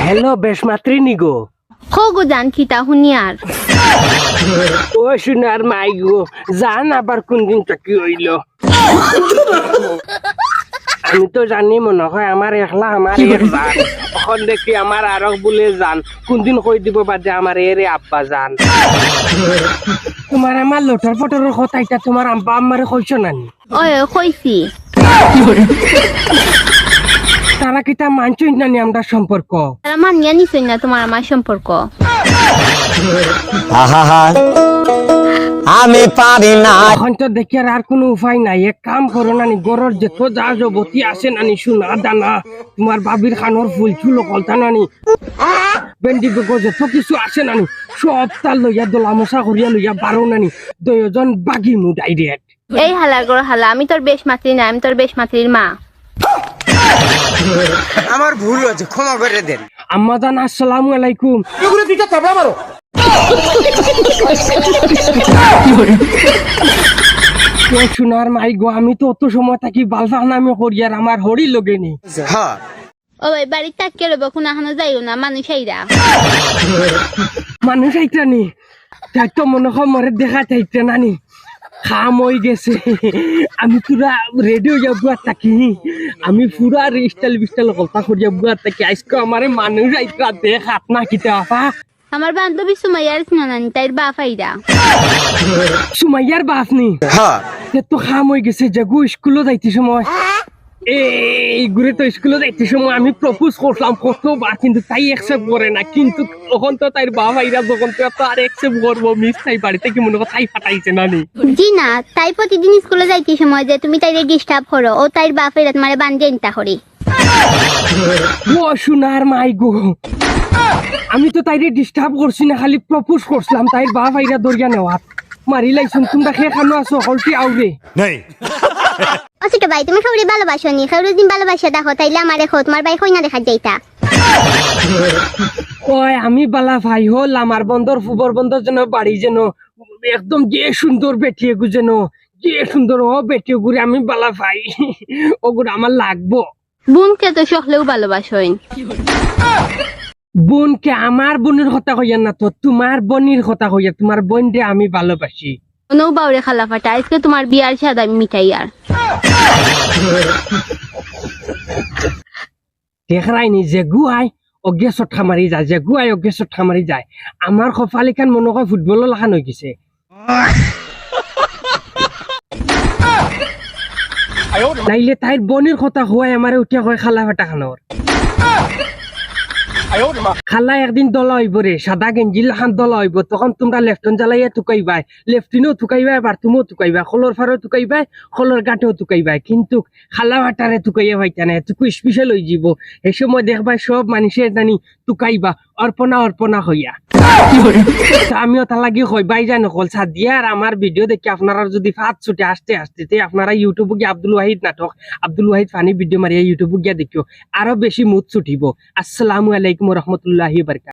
Hello বেশ মাত্রি নিগো খগো জান খিতা শুনি আর ও সোনার মাই গো জান আবার কোন দিন চাকি হইল আমি তো জানি মনে হয় আমার একলা আমার জান এখন দেখি আমার আরক বলে জান কোনদিন কই দিব বাদে আমার এরে আব্বা জান তোমার আমার লটর পটরের কথা এটা তোমার আব্বা আমারে কইছ নানি ওই কইছি তারা কিতা মানছই নানি আমরা সম্পর্ক? তারা মানিয়া নিছই না তোমার আমার সম্পর্ক। আহা আমি পারি না। এখন তো দেখি আর কোনো উপায় নাই। এক কাম করো নানি গরর যত যা জবতি আছে নানি সোনা দানা তোমার বাবির খানোর ফুল চুল কলতা নানি বেন্ডি বেগ যত কিছু আছে নানি সব তার লইয়া দোলা মশা করিয়া লইয়া বারো নানি দুজন বাগি মু ডাইরেক্ট এই হালার গড় হালা আমি তোর বেশ মাতৃ না আমি তোর বেশ মাতৃর মা। আমার ভুল হয়েছে ক্ষমা করে দেন। আম্মা জান আসসালামু আলাইকুম। ও সোনার মাই গো আমি তো অত সময় থাকি বালফা নামে করিয়ার আমার হরি লগে নেই। হ্যাঁ। ও ভাই বাড়ির তাকিয়ে রব কোন হানো যাইও না মানুষ আইরা। মানুষ নি তাই তো মনে হয় মরে দেখা চাইতে নানি খাম হয়ে গেছে। আমি পুরা রেডি যাব আর থাকি। আমি পুরা স্টাইল বিস্টাইল করে যাব আর থাকি। আজকে আমার মানুষ আইতা দেখ হাত না কিতে আপা আমার বান্ধবী সুমাইয়ার সিনানি তাইর বাপ আইরা সুমাইয়ার বাপ নি? হ্যাঁ তো খাম হয়ে গেছে জাগু স্কুলে যাইতে সময় এই ঘুরে তো স্কুলে যাইতে সময় আমি প্রপোজ করলাম কতবার কিন্তু তাই অ্যাকসেপ্ট করে না। কিন্তু তখন তো তাই বাবা ইরা যখন তো আর অ্যাকসেপ্ট করব মিস তাই বাড়িতে কি মনে কর তাই ফাটাইছে নানি? জি না তাই প্রতিদিন স্কুলে যাইতে সময় যে তুমি তাইরে ডিস্টার্ব করো ও তাইর বাপ আইরা তোমারে বান্ধে ইনতা করি ও সোনার মাই গো। আমি তো তাইরে ডিস্টার্ব করছি না খালি প্রপোজ করছিলাম তাই বাবা ইরা দরিয়া নেওয়া মারি লাইছুন তোমরা খেয়ে খানো আছো হলটি আউরে ও ছোট ভাই তুমি খাউরি ভালোবাসো নি। খাউরি দিন ভালোবাসা দেখো তাইলে আমার দেখো তোমার ভাই কইনা দেখা যাইতা। ওই আমি বালা ভাই হল আমার বন্দর ফুবর বন্দর যেন বাড়ি যেন একদম যে সুন্দর বেটিয়ে গু যেন যে সুন্দর ও বেটিয়ে গুড়ি আমি বালা ভাই। ওগুলো আমার লাগবো। বোনকে তো সকলেও ভালোবাসোইন। বোনকে আমার বোনের কথা কইয়া না তো তোমার বোনের কথা কইয়া তোমার বোন রে আমি ভালোবাসি। কোনো বাউরে খালা ফাটা আজকে তোমার বিয়ার সাদা মিঠাই আর। দেখাই নি জেগুৱাই অগ্নেশ্বৰ ঠামাৰি যায় জেগুৱাই অগ্নেশ্বৰ ঠামাৰি যায়। আমাৰ সফালি মনকৈ মনে কয় ফুটবলৰ লেখা নগিছে নাইলে তাইৰ বনিৰ কথা হোৱাই আমাৰ উঠিয়া কয় খালা ফেটাখানৰ খালা একদিন দলা হইব রে সাদা গেঞ্জি লাখান দলা হইব তখন তোমরা লেফটন জ্বালাইয়া টুকাইবাই লেফটিনও টুকাইবাই বারতুমও টুকাইবাই খোলর ফারও টুকাইবাই খোলর গাঁটেও টুকাইবাই কিন্তু খালা ফাটারে টুকাইয়া ভাইতা না টুকু স্পেশাল হয়ে যাব। এই সময় দেখবাই সব মানুষে জানি টুকাইবা অর্পণা অর্পণা হইয়া। আমিও তার লাগি কই বাই জান নকল সাদ দিয়া আর আমার ভিডিও দেখি আপনারা যদি ফাত ছুটে আসতে আসতে, তে আপনারা ইউটিউবে গিয়ে আব্দুল ওয়াহিদ নাটক, আব্দুল ওয়াহিদ ফানি ভিডিও মারিয়া ইউটিউবে গিয়া দেখিও, আরও বেশি মুদ ছুটিব। আসসালামু আলাইকুম। वालेकुम वरहमतुल्लाहि वबरक